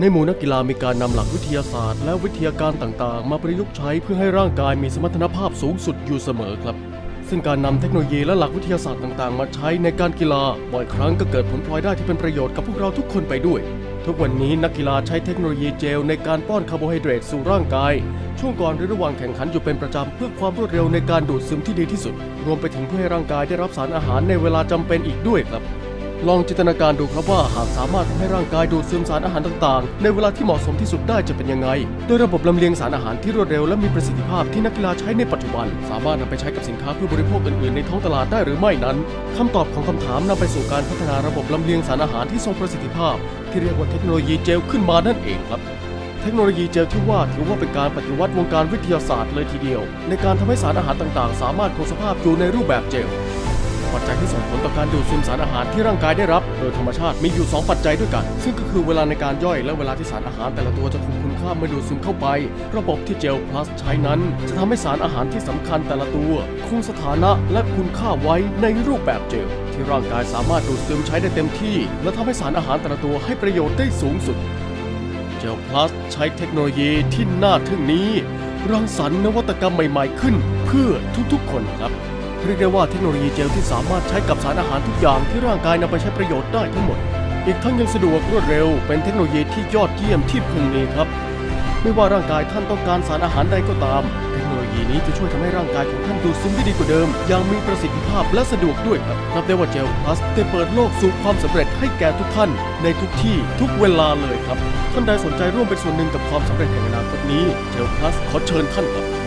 ในหมู่นักกีฬามีการนำหลักวิทยาศาสตร์ และวิทยาการต่างๆ มาประยุกต์ใช้เพื่อให้ร่างกายมีสมรรถภาพสูงสุดอยู่เสมอครับ ซึ่งการนำเทคโนโลยีและหลักวิทยาศาสตร์ต่าง ๆ มาใช้ในการกีฬาบ่อยครั้งก็เกิดผลพลอยได้ที่เป็นประโยชน์กับพวกเราทุกคนไปด้วย ทุกวันนี้นักกีฬาใช้เทคโนโลยีเจลในการป้อนคาร์โบไฮเดรตสู่ร่างกาย ช่วงก่อนหรือระหว่างแข่งขันอยู่เป็นประจำเพื่อความรวดเร็วในการดูดซึมที่ดีที่สุด รวมไปถึงเพื่อให้ร่างกายได้รับสารอาหารในเวลาจำเป็นอีกด้วยครับ ลองจินตนาการดูครับว่าหากสามารถทำให้ร่างกายดูดซึมสารอาหารต่างๆ ในเวลาที่เหมาะสมที่สุดได้จะเป็นยังไง โดยระบบลำเลียงสารอาหารที่รวดเร็วและมีประสิทธิภาพที่นักกีฬาใช้ในปัจจุบัน สามารถนำไปใช้กับสินค้าเพื่อบริโภคอื่นๆ ในท้องตลาดได้หรือไม่นั้นคำตอบของคำถามนำไปสู่การพัฒนาระบบลำเลียงสารอาหารที่ทรงประสิทธิภาพ ที่เรียกว่าเทคโนโลยีเจลขึ้นมานั่นเองครับเทคโนโลยีเจลที่ว่าถือว่าเป็นการปฏิวัติวงการวิทยาศาสตร์เลยทีเดียว ในการทำให้สารอาหารต่างๆ สามารถคงสภาพอยู่ในรูปแบบเจล ปัจจัยที่ส่งผลต่อการดูดซึมสารอาหารที่ร่างกายได้รับ โดยธรรมชาติมีอยู่ 2 ปัจจัยด้วยกัน ซึ่งก็คือเวลาในการย่อยและเวลาที่สารอาหารแต่ละตัวจะคงคุณค่าเมื่อดูดซึมเข้าไป ระบบที่เจลพลัสใช้นั้น จะทำให้สารอาหารที่สำคัญแต่ละตัว คงสถานะและคุณค่าไว้ในรูปแบบเจลที่ร่างกายสามารถดูดซึมใช้ได้เต็มที่ และทำให้สารอาหารแต่ละตัวให้ประโยชน์ได้สูงสุด เจลพลัสใช้เทคโนโลยีที่น่าทึ่งนี้ รังสรรค์นวัตกรรมใหม่ ๆ ขึ้น เพื่อทุกๆ คนครับ เรียกได้ว่าเทคโนโลยีเจลที่สามารถใช้กับสารอาหารทุกอย่างที่ร่างกายนำไปใช้ประโยชน์ได้ทั้งหมด อีกทั้งยังสะดวกรวดเร็ว เป็นเทคโนโลยีที่ยอดเยี่ยมที่พึงมีครับ ไม่ว่าร่างกายท่านต้องการสารอาหารใดก็ตาม เทคโนโลยีนี้จะช่วยทำให้ร่างกายของท่านดูดซึมได้ดีกว่าเดิม อย่างมีประสิทธิภาพและสะดวกด้วยครับนับได้ว่าเจลพลัสได้เปิดโลกสู่ความสำเร็จให้แก่ทุกท่าน ในทุกที่ทุกเวลาเลยครับ ท่านใดสนใจร่วมเป็นส่วนหนึ่งกับความสำเร็จแห่งอนาคตนี้ เจลพลัสขอเชิญท่านครับ